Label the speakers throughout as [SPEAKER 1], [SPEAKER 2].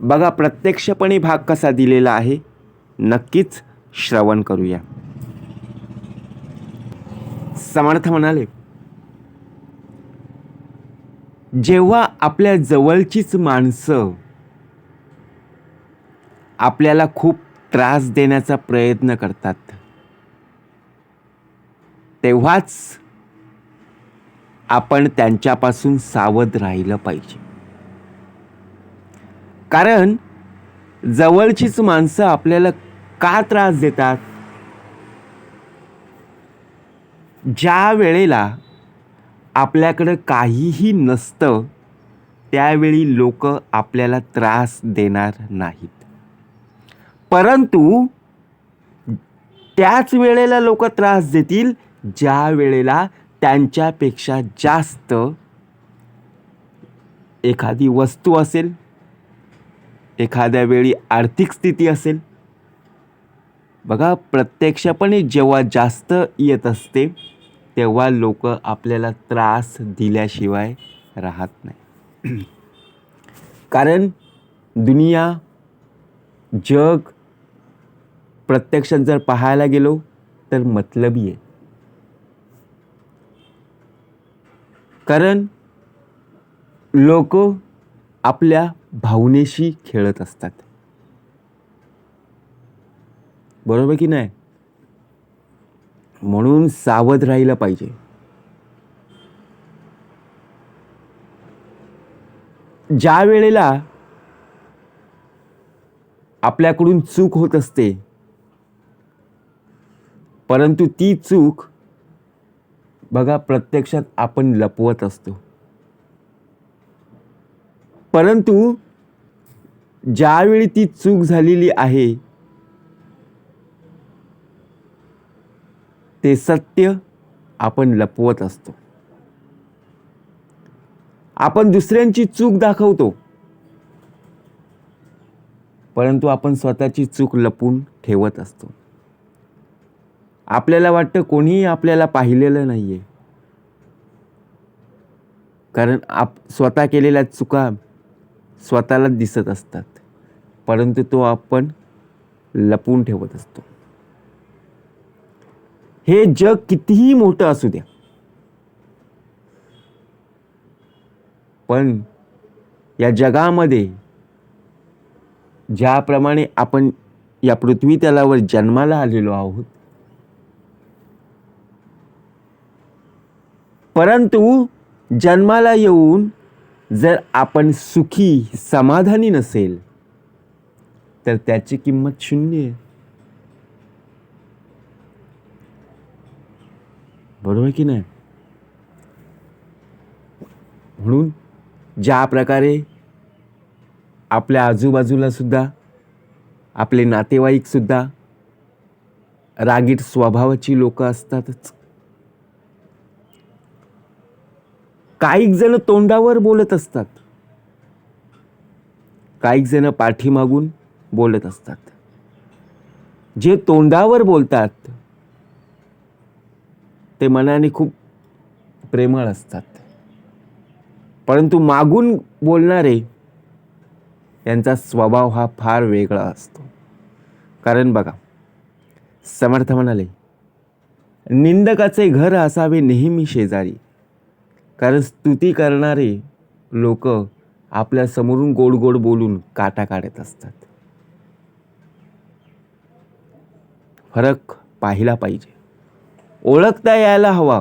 [SPEAKER 1] बघा प्रत्यक्षपणे भाग कसा दिलेला आहे. नक्कीच श्रवण करूया. समर्थ म्हणाले जेव्हा आपल्या जवळचीच माणसं आपल्याला खूप त्रास देण्याचा प्रयत्न करतात तेव्हाच आपण त्यांच्यापासून सावध राहिलं पाहिजे. कारण जवळचीच माणसं आपल्याला का त्रास देतात? ज्या वेळेला आपल्याकडं काहीही नसतं त्यावेळी लोक आपल्याला त्रास देणार नाहीत. परंतु त्याच वेळेला लोक त्रास देतील ज्या वेळेला त्यांच्यापेक्षा जास्त एखादी वस्तू असेल एखाद्या वेळी आर्थिक स्थिती असेल. बघा प्रत्यक्षपणे जेव्हा जास्त येत असते तेव्हा लोक आपल्याला त्रास दिल्याशिवाय राहत नाही. कारण दुनिया जग प्रत्यक्षात जर पाहायला गेलो तर मतलबी आहे. कारण लोक आपल्या भावनेशी खेळत असतात. बरोबर की नाही? म्हणून सावध राहिलं पाहिजे. ज्या वेळेला आपल्याकडून चूक होत असते परंतु ती चूक बघा प्रत्यक्षात आपण लपवत असतो. परंतु ज्यावेळी ती चूक झालेली आहे ते सत्य आपण लपवत असतो. आपण दुसऱ्यांची चूक दाखवतो परंतु आपण स्वतःची चूक लपून ठेवत असतो. आपल्याला वाटतं कोणीही आपल्याला पाहिलेलं नाही आहे कारण आप स्वतः केलेल्या चुका स्वतःलाच दिसत असतात परंतु तो आपण लपून ठेवत असतो. हे जग कितीही मोठं असू द्या पण या जगामध्ये ज्याप्रमाणे आपण या पृथ्वी तलावर जन्माला आलेलो आहोत परंतु जन्माला येऊन जर आपण सुखी समाधानी नसेल तर त्याची किंमत शून्य आहे. बरोबर की नाही? म्हणून ज्या प्रकारे आपल्या आजूबाजूला सुद्धा आपले नातेवाईक सुद्धा रागीट स्वभावाची लोक असतातच काही जण तोंडावर बोलत असतात. काही जण पाठीमागून बोलत असतात. जे तोंडावर बोलतात ते मनाने खूप प्रेमळ असतात. परंतु मागून बोलणारे यांचा स्वभाव हा फार वेगळा असतो. कारण बघा समर्थ म्हणाले निंदकाचे घर असावे नेहमी शेजारी. कारण स्तुती करणारे लोक आपल्या समोरून गोड गोड बोलून काटा काढत असतात. फरक पाहिला पाहिजे. ओळखता यायला हवा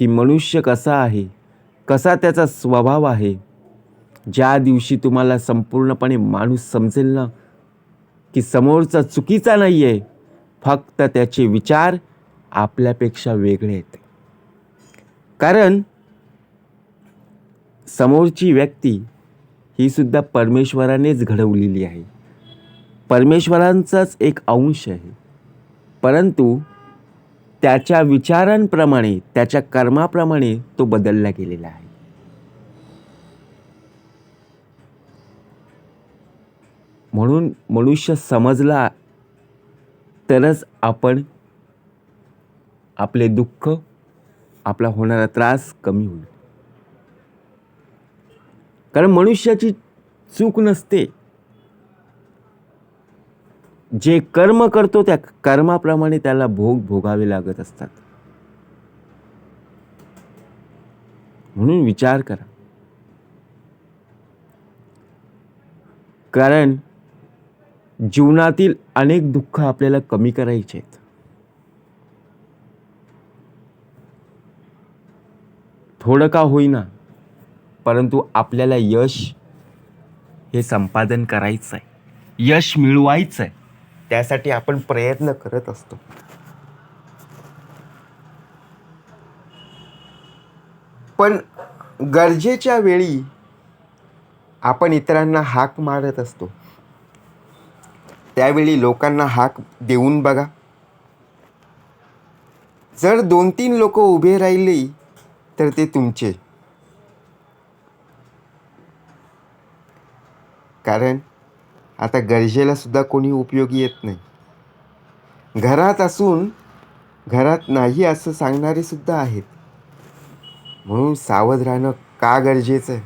[SPEAKER 1] की मनुष्य कसा आहे कसा त्याचा स्वभाव आहे ज्या दिवशी तुम्हाला संपूर्णपणे माणूस समजेल ना की समोरचा चुकीचा नाही आहे फक्त त्याचे विचार आपल्यापेक्षा वेगळे आहेत. कारण समोरची व्यक्ती ही सुद्धा परमेश्वरानेच घडवलेली आहे. परमेश्वरांचाच एक अंश आहे. परंतु त्याच्या विचारांप्रमाणे त्याच्या कर्माप्रमाणे तो बदलला गेलेला आहे. म्हणून मनुष्य समजला तरच आपण आपले दुःख आपला होणारा त्रास कमी होईल. कारण मनुष्याची चूक नसते. जे कर्म करतो त्या कर्माप्रमाणे त्याला भोग भोगावे लागत असतात. म्हणून विचार करा. कारण जीवनातील अनेक दुःख आपल्याला कमी करायचे आहेत. थोडं का होईना परंतु आपल्याला यश हे संपादन करायचं आहे यश मिळवायचं आहे त्यासाठी आपण प्रयत्न करत असतो. पण गरजेच्या वेळी आपण इतरांना हाक मारत असतो. त्यावेळी लोकांना हाक देऊन बघा. जर दोन तीन लोक उभे राहिले तर ते तुमचे. कारण आता गरजेलासुद्धा कोणी उपयोगी येत नाही. घरात असून घरात नाही असं सांगणारेसुद्धा आहेत. म्हणून सावध राहणं का गरजेचं? आहे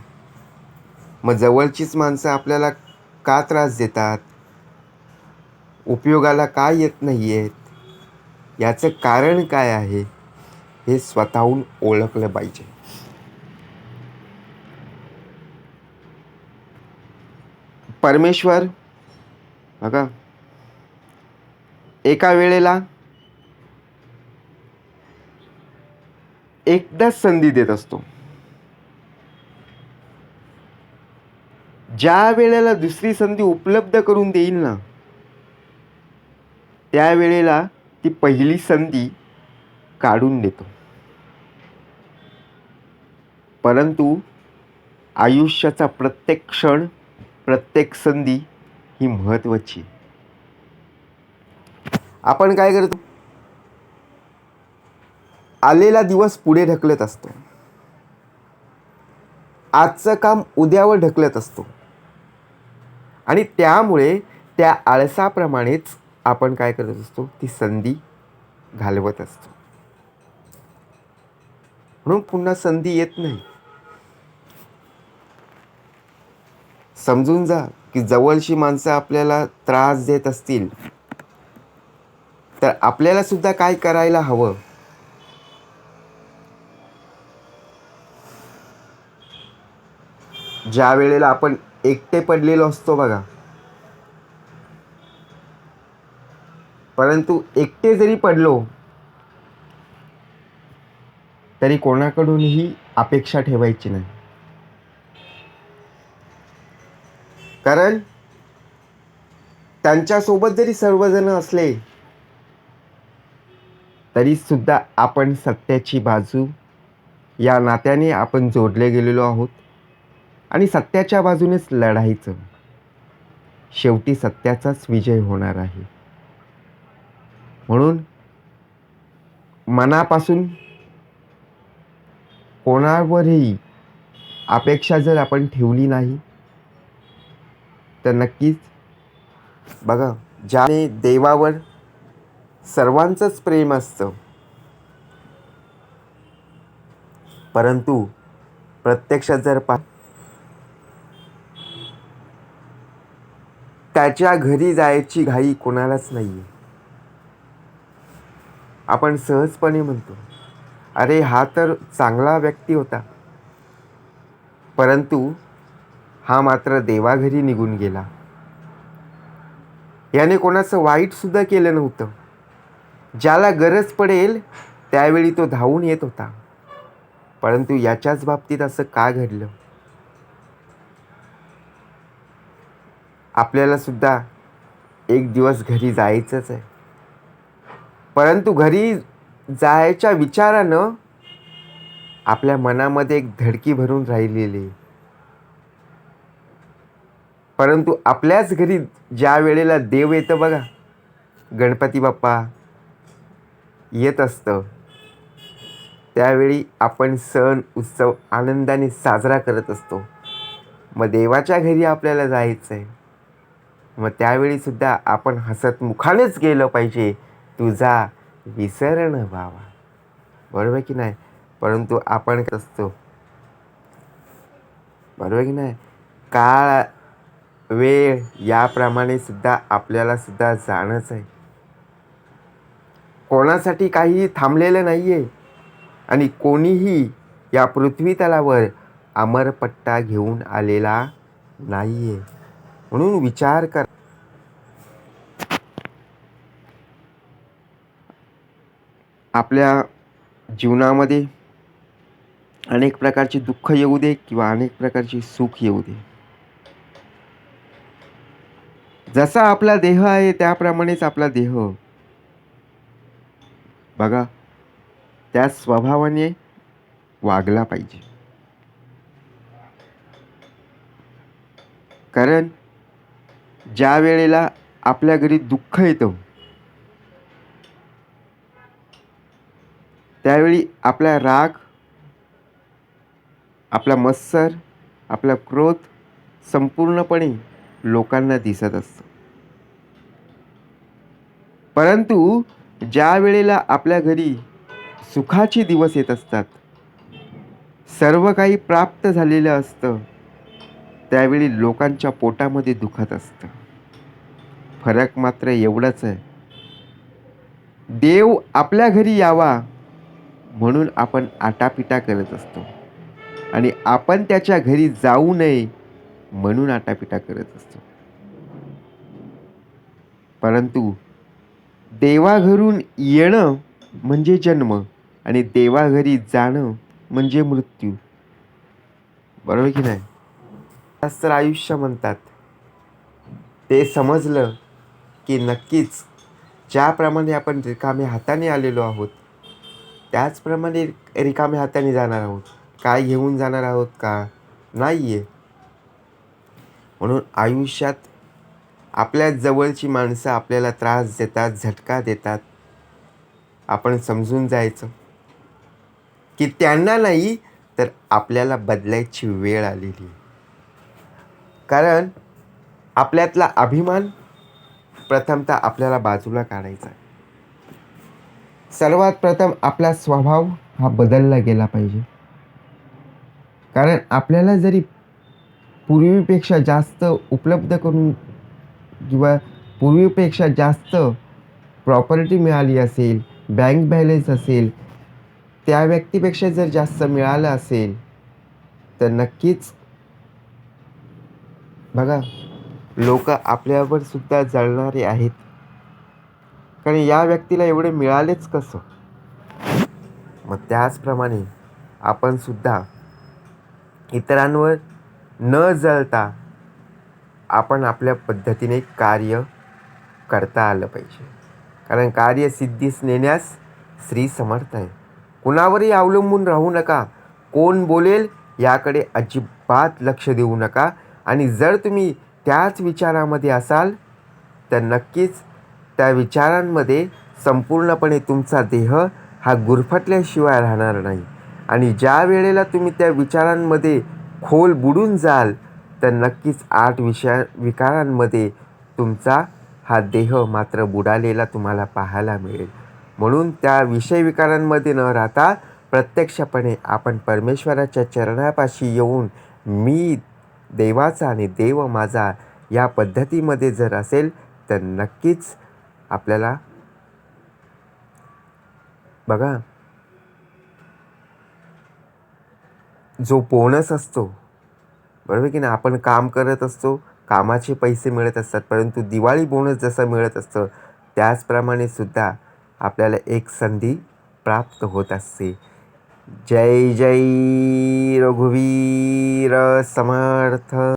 [SPEAKER 1] मग जवळचीच माणसं आपल्याला का त्रास देतात? उपयोगाला का येत नाही आहेत याचं कारण काय आहे हे स्वतःहून ओळखलं पाहिजे. परमेश्वर बघा. एका वेळेला एकदाच संधी देत असतो. ज्या वेळेला दुसरी संधी उपलब्ध करून देईल ना त्यावेळेला ती पहिली संधी काढून देतो. परंतु आयुष्याचा प्रत्येक क्षण प्रत्येक संधी ही महत्त्वाची आपण काय करतो? आलेला दिवस पुढे ढकलत असतो. आजचं काम उद्यावर ढकलत असतो. आणि त्यामुळे त्या आळसाप्रमाणेच आपण काय करत असतो? ती संधी घालवत असतो. म्हणून पुन्हा संधी येत नाही. समजून जा की जवळची माणसं आपल्याला त्रास देत असतील. तर आपल्याला सुद्धा काय करायला हवं? ज्या वेळेला आपण एकटे पडलेलो असतो बघा. परंतु एकटे जरी पडलो तरी कोणाकडूनही अपेक्षा ठेवायची नाही. कारण त्यांच्यासोबत जरी सर्वजण असले तरी सुद्धा आपण सत्याची बाजू या नात्याने आपण जोडले गेलेलो आहोत. आणि सत्याच्या बाजूनेच लढायचं. शेवटी सत्याचाच विजय होणार आहे. म्हणून मनापासून कोणावरही अपेक्षा जर आपण ठेवली नाही तर नक्कीच. बघा ज्याने देवावर सर्वांचंच प्रेम असतं परंतु प्रत्यक्षात जर पा त्याच्या घरी जायची घाई कोणालाच नाही आहे आपण सहजपणे म्हणतो अरे हा तर चांगला व्यक्ती होता. परंतु हा मात्र देवाघरी निघून गेला. याने कोणाचं वाईटसुद्धा केलं नव्हतं. ज्याला गरज पडेल त्यावेळी तो धावून येत होता. परंतु याच्याच बाबतीत असं का घडलं? आपल्याला सुद्धा एक दिवस घरी जायचंच आहे. परंतु घरी जायच्या विचारानं आपल्या मनामध्ये एक धडकी भरून राहिलेली आहे. परंतु आपल्याच घरी ज्या वेळेला देव येतं बघा गणपती बाप्पा येत असतं त्यावेळी आपण सण उत्सव आनंदाने साजरा करत असतो. मग देवाच्या घरी आपल्याला जायचं आहे मग त्यावेळीसुद्धा आपण हसत मुखानेच गेलं पाहिजे तुझा विसरण व्हावा. बरोबर की नाही? परंतु आपण असतो? बरोबर की नाही? काळ वेळ याप्रमाणे सुद्धा आपल्याला सुद्धा जाणंच आहे. कोणासाठी काही थांबलेलं नाही आहे आणि कोणीही या पृथ्वीतलावर अमरपट्टा घेऊन आलेला नाही आहे म्हणून विचार कर. आपल्या जीवनामध्ये अनेक प्रकारचे दुःख येऊ दे किंवा अनेक प्रकारचे सुख येऊ दे. जसा आपला देह आहे त्याप्रमाणेच आपला देह. बघा त्या स्वभावाने वागला पाहिजे. कारण ज्या वेळेला आपल्या घरी दुःख येतं त्यावेळी आपला राग आपला मत्सर आपला क्रोध संपूर्णपणे लोकांना दिसत असतं. परंतु ज्या वेळेला आपल्या घरी सुखाचे दिवस येत असतात सर्व काही प्राप्त झालेलं असतं त्यावेळी लोकांच्या पोटामध्ये दुखत असतं. फरक मात्र एवढंच आहे. देव आपल्या घरी यावा म्हणून आपण आटापिटा करत असतो. आणि आपण त्याच्या घरी जाऊ नये म्हणून आटापिटा करत असतो. परंतु देवाघरून येणं म्हणजे जन्म आणि देवाघरी जाणं म्हणजे मृत्यू. बरोबर की नाही? जास्त आयुष्य म्हणतात. ते समजलं की नक्कीच ज्याप्रमाणे आपण रिकामे हाताने आलेलो आहोत त्याचप्रमाणे रिकामे हाताने जाणार आहोत. काय घेऊन जाणार आहोत का? नाही आहे म्हणून आयुष्यात आपल्या जवळची माणसं आपल्याला त्रास देतात झटका देतात. आपण समजून जायचं. की त्यांना नाही तर आपल्याला बदलायची वेळ आलेली आहे. कारण आपल्यातला अभिमान प्रथमतः आपल्याला बाजूला काढायचा सर्वात प्रथम आपला स्वभाव हा बदलला गेला पाहिजे. कारण आपल्याला जरी पूर्वीपेक्षा जास्त उपलब्ध करून किंवा पूर्वीपेक्षा जास्त प्रॉपर्टी मिळाली असेल बँक बॅलन्स असेल त्या व्यक्तीपेक्षा जर जास्त मिळालं असेल तर नक्कीच बघा लोक आपल्यावर सुद्धा जळणारे आहेत. कारण या व्यक्तीला एवढे मिळालेच कसं? मग त्याचप्रमाणे आपण सुद्धा इतरांवर न जळता आपण आपल्या पद्धतीने कार्य करता आलं पाहिजे. कारण कार्यसिद्धीस नेण्यास श्री समर्थ आहे. कुणावरही अवलंबून राहू नका. कोण बोलेल याकडे अजिबात लक्ष देऊ नका. आणि जर तुम्ही त्याच विचारामध्ये असाल तर नक्कीच त्या विचारांमध्ये संपूर्णपणे तुमचा देह हा गुरफटल्याशिवाय राहणार नाही. आणि ज्या वेळेला तुम्ही त्या विचारांमध्ये खोल बुडून जाल तर नक्कीच आठ विषया विकारांमध्ये तुमचा हा देह मात्र बुडालेला तुम्हाला पाहायला मिळेल. म्हणून त्या विषय विकारांमध्ये न राहता प्रत्यक्षपणे आपण परमेश्वराच्या चरणापाशी येऊन मी देवाचा आणि देव माझा या पद्धतीमध्ये जर असेल तर नक्कीच आपल्याला बघा जो बोनस असतो बरोबर की नाही? आपण काम करत असतो कामाचे पैसे मिळत असतात परंतु दिवाळी बोनस जसं मिळत असतं त्याचप्रमाणे सुद्धा आपल्याला एक संधी प्राप्त होत असते. जय जय रघुवीर समर्थ!